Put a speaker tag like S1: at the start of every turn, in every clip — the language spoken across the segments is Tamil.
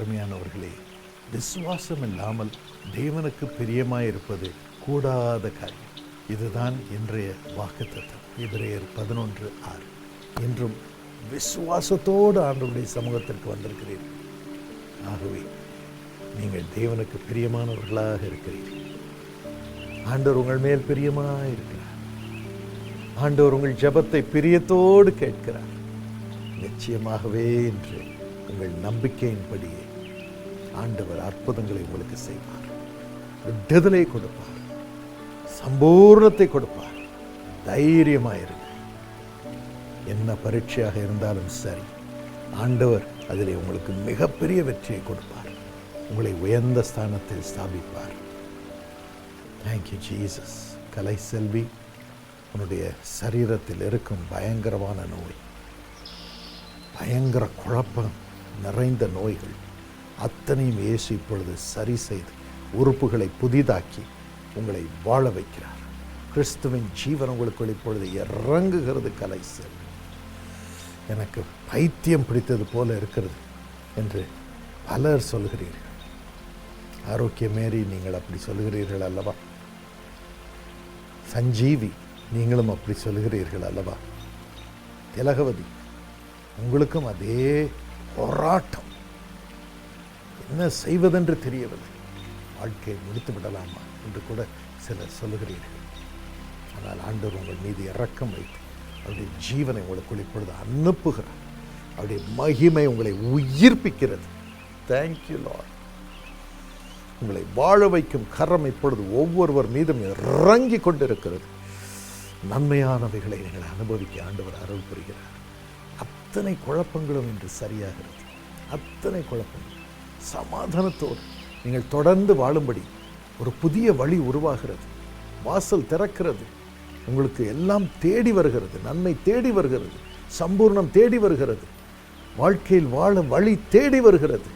S1: அருமையானவர்களே விசுவாசம் இல்லாமல் தேவனுக்கு பிரியமாயிருப்பது கூடாத காரியம். இதுதான் இன்றைய வாக்குத்தத்தம். இவரையர் பதினொன்று ஆறு. இன்றும் விசுவாசத்தோடு ஆண்டவருடைய சமூகத்திற்கு வந்திருக்கிறீர்கள் ஆகவே நீங்கள் தேவனுக்கு பிரியமானவர்களாக இருக்கிறீர்கள் ஆண்டவர் உங்கள் மேல் பிரியமாக இருக்கிறார் ஆண்டவர் உங்கள் ஜெபத்தை பிரியத்தோடு கேட்கிறார். நிச்சயமாகவே என்று உங்கள் நம்பிக்கையின்படியே ஆண்டவர் அற்புதங்களை உங்களுக்கு செய்வார். விடுதலை கொடுப்பார். சம்பூர்ணத்தை கொடுப்பார். தைரியமாயிருங்க. என்ன பரீட்சையாக இருந்தாலும் சரி ஆண்டவர் அதிலே உங்களுக்கு மிகப்பெரிய வெற்றியை கொடுப்பார். உங்களை உயர்ந்த ஸ்தானத்தில் ஸ்தாபிப்பார். தேங்க்யூ ஜீசஸ் கலை செல்வி உன்னுடைய சரீரத்தில் இருக்கும் பயங்கரமான நோய் பயங்கர குழப்பம் நிறைந்த நோய்கள் அத்தனையும் இயேசு இப்பொழுது சரி செய்து உறுப்புகளை புதிதாக்கி உங்களை வாழ வைக்கிறார். கிறிஸ்துவின் ஜீவன் உங்களுக்குள் இப்பொழுது இறங்குகிறது கலை செல். எனக்கு பைத்தியம் பிடித்தது போல இருக்கிறது என்று பலர் சொல்கிறீர்கள். ஆரோக்கியமேறி நீங்கள் அப்படி சொல்கிறீர்கள் அல்லவா? சஞ்சீவி நீங்களும் அப்படி சொல்கிறீர்கள் அல்லவா? திலகவதி உங்களுக்கும் அதே போராட்டம். என்ன செய்வதென்று தெரியவில்லை. வாழ்க்கையை முடித்து விடலாமா என்று கூட சிலர் சொல்லுகிறீர்கள். ஆனால் ஆண்டவர் உங்கள் மீது இறக்கம் வைத்து அவருடைய ஜீவனை உங்களுக்குள் இப்பொழுது அனுப்புகிறார். அவருடைய மகிமை உங்களை உயிர்ப்பிக்கிறது. தேங்க்யூ லார்ட் உங்களை வாழ வைக்கும் கரம் இப்பொழுது ஒவ்வொருவர் மீதும் இறங்கி கொண்டிருக்கிறது. நன்மையானவைகளை நீங்கள் அனுபவிக்க ஆண்டவர் அருள் புரிகிறார். அத்தனை குழப்பங்களும் இன்று சரியாகிறது. அத்தனை குழப்பங்கள். சமாதானத்தோடு நீங்கள் தொடர்ந்து வாழும்படி ஒரு புதிய வழி உருவாகிறது. வாசல் திறக்கிறது. உங்களுக்கு எல்லாம் தேடி வருகிறது. நன்மை தேடி வருகிறது. சம்பூர்ணம் தேடி வருகிறது. வாழ்க்கையில் வாழ வழி தேடி வருகிறது.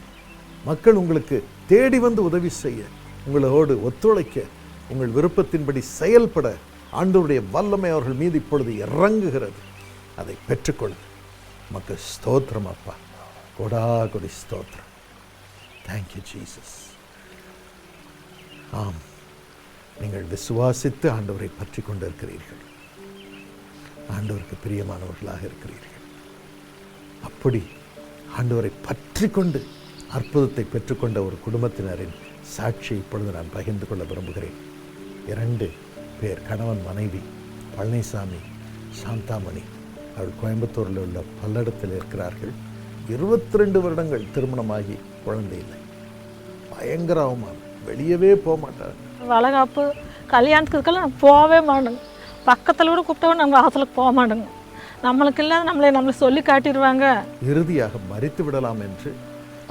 S1: மக்கள் உங்களுக்கு தேடி வந்து உதவி செய்ய உங்களோடு ஒத்துழைக்க உங்கள் விருப்பத்தின்படி செயல்பட ஆண்டவருடைய வல்லமை அவர்கள் மீது இப்பொழுது இறங்குகிறது. அதை பெற்றுக்கொள்ளுங்கள். உமக்கு ஸ்தோத்திரம் அப்பா. கொடா கொடி ஸ்தோத்திரம். தேங்க்யூ ஜீசஸ் ஆம். நீங்கள் விசுவாசித்து ஆண்டவரை பற்றி கொண்டிருக்கிறீர்கள். ஆண்டவருக்கு பிரியமானவர்களாக இருக்கிறீர்கள். அப்படி ஆண்டவரை பற்றி கொண்டு அற்புதத்தை பெற்றுக்கொண்ட ஒரு குடும்பத்தினரின் சாட்சி இப்பொழுது நான் பகிர்ந்து கொள்ள விரும்புகிறேன். இரண்டு பேர் கணவன் மனைவி பழனிசாமி சாந்தாமணி. அவள் கோயம்புத்தூரில் உள்ள பல்லடத்தில் இருக்கிறார்கள். இருபத்தி ரெண்டு வருடங்கள் திருமணமாகி குழந்தை இல்லை. பயங்கர அவமானம் வெளியவே போக மாட்டாங்க.
S2: வளகாப்பு கல்யாணத்துக்கெல்லாம் நான் போகவே மாட்டேங்க. பக்கத்தில் கூட கூப்பிட்டவன் நம்ம வாசலுக்கு போக மாட்டேங்க. நம்மளுக்கு இல்லாத நம்மளை நம்மளை சொல்லி காட்டிடுவாங்க.
S1: இறுதியாக மறித்து விடலாம் என்று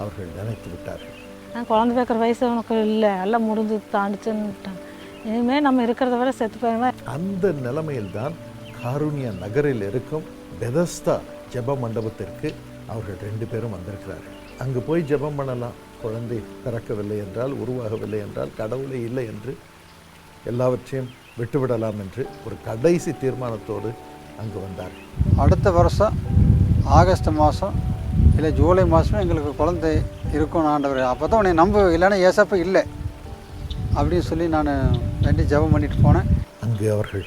S1: அவர்கள் நினைத்து விட்டார்கள்.
S2: நான் குழந்தை பேக்கிற வயசு உனக்கு இல்லை. எல்லாம் முடிஞ்சு தாண்டிச்சுன்னு இனிமேல் நம்ம இருக்கிறத விட செத்து போயிடுவேன்
S1: அந்த நிலைமையில்தான் காருண்யா நகரில் இருக்கும் பெதஸ்தா ஜெப மண்டபத்திற்கு அவர்கள் ரெண்டு பேரும் வந்திருக்கிறார்கள். அங்கு போய் ஜெபம் பண்ணலாம். குழந்தை பிறக்கவில்லை என்றால் உருவாகவில்லை என்றால் கடவுளே இல்லை என்று எல்லாவற்றையும் விட்டுவிடலாம் என்று ஒரு கடைசி தீர்மானத்தோடு அங்கு வந்தார்கள்.
S3: அடுத்த வருஷம் ஆகஸ்ட் மாதம் இல்லை ஜூலை மாதம் எங்களுக்கு குழந்தை இருக்கும் ஆண்டவர். அப்போ தான் உன்னை நம்ப இல்லைன்னா ஏசப்ப இல்லை. அப்படின்னு சொல்லி நான் வேண்டி ஜெபம் பண்ணிட்டு போனேன்.
S1: அங்கு அவர்கள்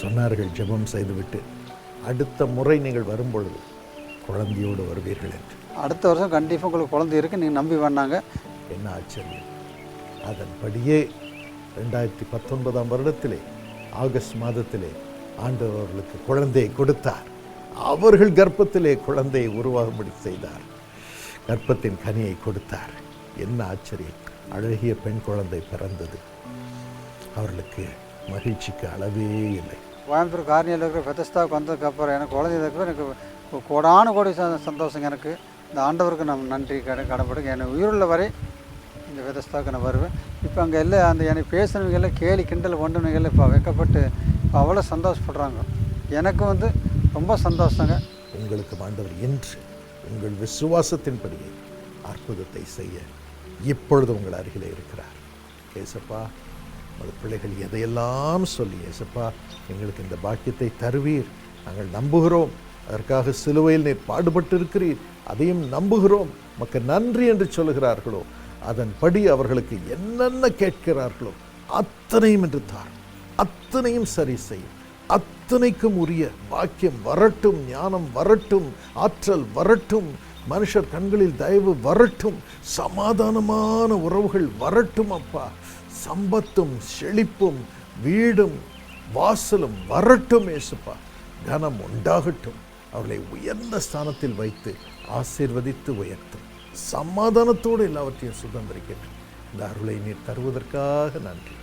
S1: சொன்னார்கள் ஜெபம் செய்துவிட்டு அடுத்த முறை நீங்கள் வரும்பொழுது குழந்தையோடு வருவீர்கள் என்று.
S3: அடுத்த வருஷம் கண்டிப்பாக உங்களுக்கு குழந்தை இருக்குது நீங்கள் நம்பி வந்தாங்க
S1: என்ன ஆச்சரியம். அதன்படியே ரெண்டாயிரத்தி பத்தொன்பதாம் வருடத்திலே ஆகஸ்ட் மாதத்திலே ஆண்டவர் அவர்களுக்கு குழந்தையை கொடுத்தார். அவர்கள் கர்ப்பத்திலே குழந்தையை உருவாகும்படி செய்தார். கர்ப்பத்தின் கனியை கொடுத்தார். என்ன ஆச்சரியம். அழகிய பெண் குழந்தை பிறந்தது. அவர்களுக்கு மகிழ்ச்சிக்கு அளவே இல்லை.
S3: கோயம்புத்தூர் காரணியில் இருக்கிற பெத்தஸ்தாவுக்கு வந்ததுக்கப்புறம் எனக்கு குழந்தை இருக்கிற எனக்கு கோடான கோடி ச- சந்தோஷங்க எனக்கு. இந்த ஆண்டவருக்கு நான் நன்றி கடை கடைப்படுங்க எனக்கு உயிருள்ள வரை இந்த பெத்தஸ்தாவுக்கு நான் வருவேன். இப்போ அங்கே எல்லாம் அந்த எனக்கு பேசுனவங்க எல்லாம் கேலி கிண்டல் எல்லாம் இப்போ வைக்கப்பட்டு இப்போ அவ்வளோ சந்தோஷப்படுறாங்க. எனக்கு வந்து ரொம்ப சந்தோஷங்க.
S1: உங்களுக்கு ஆண்டவர் என்று உங்கள் விசுவாசத்தின்படியே அற்புதத்தை செய்ய இப்பொழுது உங்கள் அருகிலே இருக்கிறார். ஏசப்பா உமது பிள்ளைகள் எதையெல்லாம் சொல்லி ஏசப்பா எங்களுக்கு இந்த பாக்கியத்தை தருவீர். நாங்கள் நம்புகிறோம். அதற்காக சிலுவையில் நீர் பாடுபட்டிருக்கிறீர். அதையும் நம்புகிறோம். மக்கு நன்றி என்று சொல்லுகிறார்களோ அதன்படி அவர்களுக்கு என்னென்ன கேட்கிறார்களோ அத்தனையும் என்று தார் அத்தனையும் சரி செய்யும். அத்தனைக்கும் உரிய வாக்கியம் வரட்டும் ஞானம் வரட்டும் ஆற்றல் வரட்டும் மனுஷர் கண்களில் தயவு வரட்டும் சமாதானமான உறவுகள் வரட்டும் அப்பா. சம்பத்தும் செழிப்பும் வீடும் வாசலும் வரட்டும் ஏசுப்பா கனம் உண்டாகட்டும். அவர்களை உயர்ந்த ஸ்தானத்தில் வைத்து ஆசீர்வதித்து உயர்த்தும். சமாதானத்தோடு எல்லாவற்றையும் சுதந்திரிக்கட்டும். இந்த அருளை நீர் தருவதற்காக நன்றி.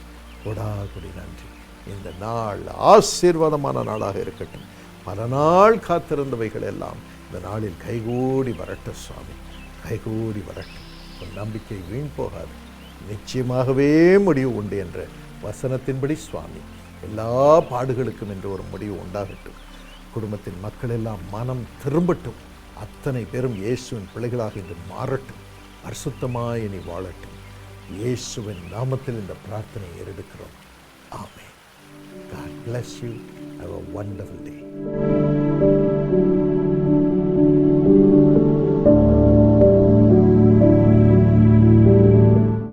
S1: கொடாகுடி நன்றி. இந்த நாள் ஆசீர்வாதமான நாளாக இருக்கட்டும். பல நாள் காத்திருந்தவைகள் எல்லாம் இந்த நாளில் கைகூடி வரட்டும் சுவாமி. கைகூடி வரட்டும். உன் நம்பிக்கை வீண் போகாது. நிச்சயமாகவே முடிவு உண்டு என்ற வசனத்தின்படி சுவாமி எல்லா பாடுகளுக்கும் என்று ஒரு முடிவு உண்டாகட்டும். குடும்பத்தின் மக்கள் எல்லாம் மனம் திரும்பட்டும். அத்தனை பேரும் இயேசுவின் பிள்ளைகளாக இன்று மாறட்டும். பரிசுத்தமாய் இனி வாழட்டும். இயேசுவின் நாமத்தில் இந்த பிரார்த்தனை ஏறெடுக்கிறோம். ஆமே God bless you. Have a wonderful day.